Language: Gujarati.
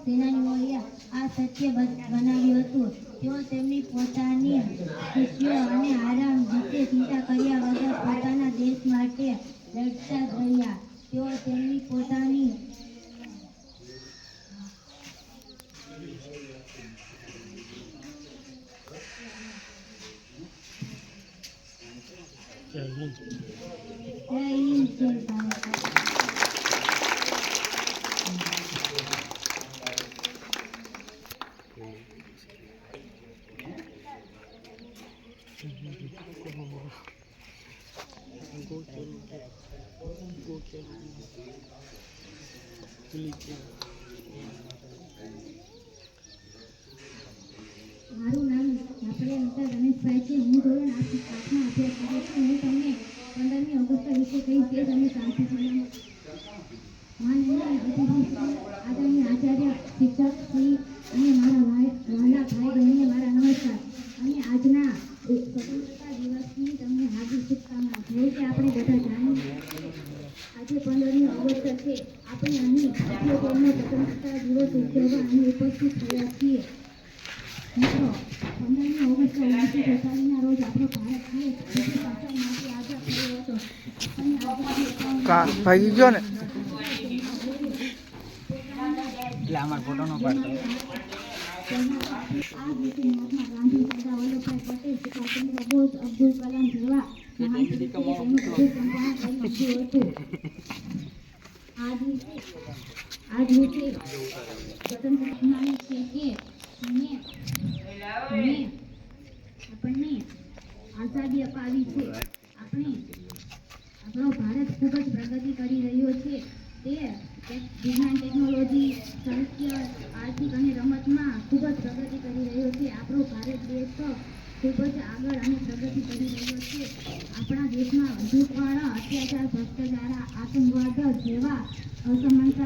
સેનાનીઓએ આ સત્ય બનાવ્યું હતું તેઓ તેમની પોતાની ખુશીઓ અને આરામ વિશે ચિંતા કર્યા વગર પોતાના દેશ માટે લડતા જ રહ્યા તેઓ તેમની પોતાની જય હિન્દ, જય ભારત. મારું નામ રમેશભાઈ છે. હું ધોરણ આઠ આઠમાં અભ્યાસ વિશે કહીશ. તે તમે શાંતિ માનનીય અતિથિ આદરણીય આચાર્ય, શિક્ષક ભાઈ વહાલા ભાઈ બહેનને મારા નમસ્કાર અને આજના સ્વતંત્રતા દિવસની તમને હાર્દિક શુભકામના જેવું કે આપણે બધા જાણીએ આજે પંદરમી ઓગસ્ટ છે આપણે અહીં ભારતીય સ્વતંત્રતા દિવસ ઉજવવા અહીં ઉપસ્થિત થયા છીએ મિત્રો પંદરમી ઓગસ્ટ ઓગણીસો સત્તાવીસના રોજ આપણો ભારત દેશ આઝાદ થયો હતો અને આઝાદી અપાવવા ગયો ને? એટલે આમાં ફોટો ન પાડતો. આ રીતે મહાત્મા ગાંધી અબ્દુલ કલામ જેવા મહાન વ્યક્તિએ હતું સ્વતંત્ર જણાવે છે કે આપણને આઝાદી અપાવી છે આપણે આપણો ભારત ખૂબ જ પ્રગતિ કરી રહ્યો વિજ્ઞાન ટેકનોલોજી સાહિત્ય આર્થિક અને રમતમાં ખૂબ જ પ્રગતિ કરી રહ્યો છે. આપણો ભારત દેશ તો ખૂબ જ આગળ અને પ્રગતિ કરી રહ્યો છે. આપણા દેશમાં હજુ પણ અત્યાચાર, ભ્રષ્ટાચાર, આતંકવાદ જેવા અસમાનતા